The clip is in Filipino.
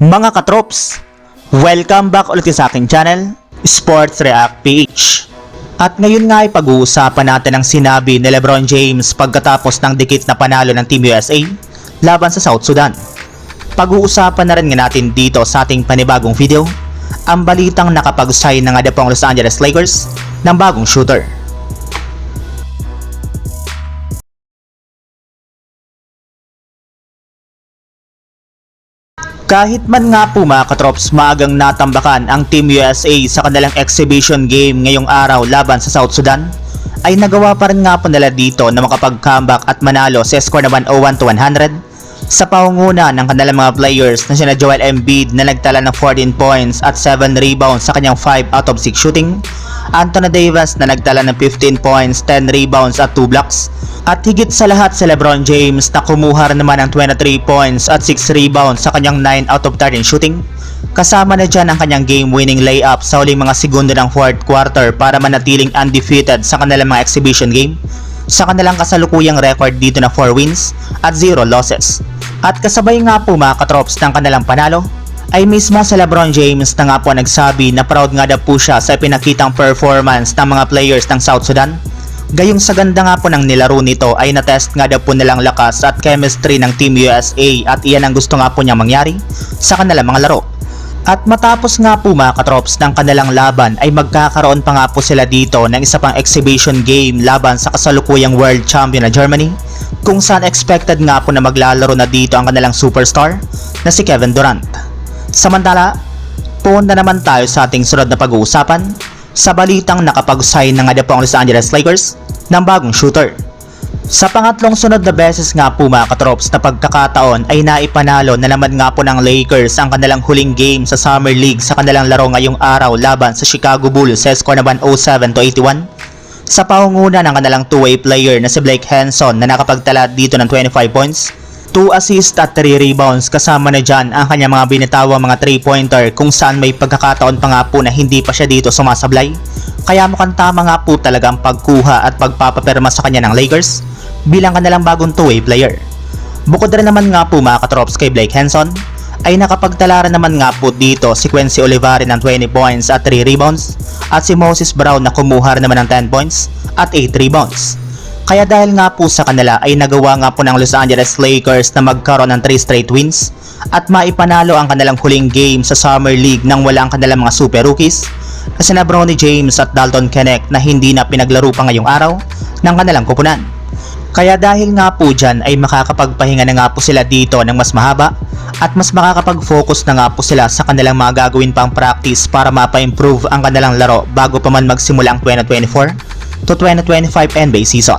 Mga katrops, welcome back ulit sa aking channel, Sports React PH. At ngayon nga ay pag-uusapan natin ang sinabi ni Lebron James pagkatapos ng dikit na panalo ng Team USA laban sa South Sudan. Pag-uusapan na rin nga natin dito sa ating panibagong video ang balitang nakapag-sign ng nga po ang Los Angeles Lakers ng bagong shooter. Kahit man nga po mga katrops maagang natambakan ang Team USA sa kanilang exhibition game ngayong araw laban sa South Sudan, ay nagawa pa rin nga po nila dito na makapag-comeback at manalo sa score na 101 to 100 sa pangunguna ng kanilang mga players na sina Joel Embiid na nagtala ng 14 points at 7 rebounds sa kanyang 5 out of 6 shooting, Anthony Davis na nagtala ng 15 points, 10 rebounds at 2 blocks, at higit sa lahat si Lebron James na kumuha naman ng 23 points at 6 rebounds sa kanyang 9 out of 13 shooting. Kasama na dyan ang kanyang game-winning layup sa huling mga segundo ng fourth quarter para manatiling undefeated sa kanilang mga exhibition game sa kanilang kasalukuyang record dito na 4 wins at 0 losses. At kasabay nga po mga katrops ng kanilang panalo, ay mismo sa Lebron James na nga po nagsabi na proud nga daw po siya sa pinakitang performance ng mga players ng South Sudan. Gayong sa ganda nga po ng nilaro nito ay natest nga daw po nilang lakas at chemistry ng Team USA at iyan ang gusto nga po niya mangyari sa kanilang mga laro. At matapos nga po mga katrops ng kanilang laban ay magkakaroon pa nga po sila dito ng isa pang exhibition game laban sa kasalukuyang world champion na Germany kung saan expected nga po na maglalaro na dito ang kanilang superstar na si Kevin Durant. Samantala, punta naman tayo sa ating sunod na pag-uusapan sa balitang nakapag-sign na nga ang Los Angeles Lakers ng bagong shooter. Sa pangatlong sunod na beses nga po mga katrops na pagkakataon ay naipanalo na naman nga po ng Lakers ang kanilang huling game sa Summer League sa kanilang laro ngayong araw laban sa Chicago Bulls sa score na 107 to 81 sa pangunguna ng kanilang two-way player na si Blake Henson na nakapagtala dito ng 25 points, 2 assists at 3 rebounds kasama na dyan ang kanyang mga binitawang mga 3-pointer kung saan may pagkakataon pa nga po na hindi pa siya dito sumasablay. Kaya mukhang tama nga po talaga ang pagkuha at pagpapaperma sa kanya ng Lakers bilang kanilang bagong two-way player. Bukod rin naman nga po mga katrops kay Blake Henson, ay nakapagtala rin naman nga po dito si Quincy Olivari ng 20 points at 3 rebounds at si Moses Brown na kumuha naman ng 10 points at 8 rebounds. Kaya dahil nga po sa kanila ay nagawa nga po ng Los Angeles Lakers na magkaroon ng 3 straight wins at maipanalo ang kanilang huling game sa Summer League nang wala ang kanilang mga super rookies na sina Bronny James at Dalton Kennect na hindi na pinaglaro pa ngayong araw ng kanilang kupunan. Kaya dahil nga po dyan ay makakapagpahinga na nga po sila dito ng mas mahaba at mas makakapag-focus na nga po sila sa kanilang mga gagawin pang practice para mapa-improve ang kanilang laro bago pa man magsimula ang 2024 to 2025 NBA season.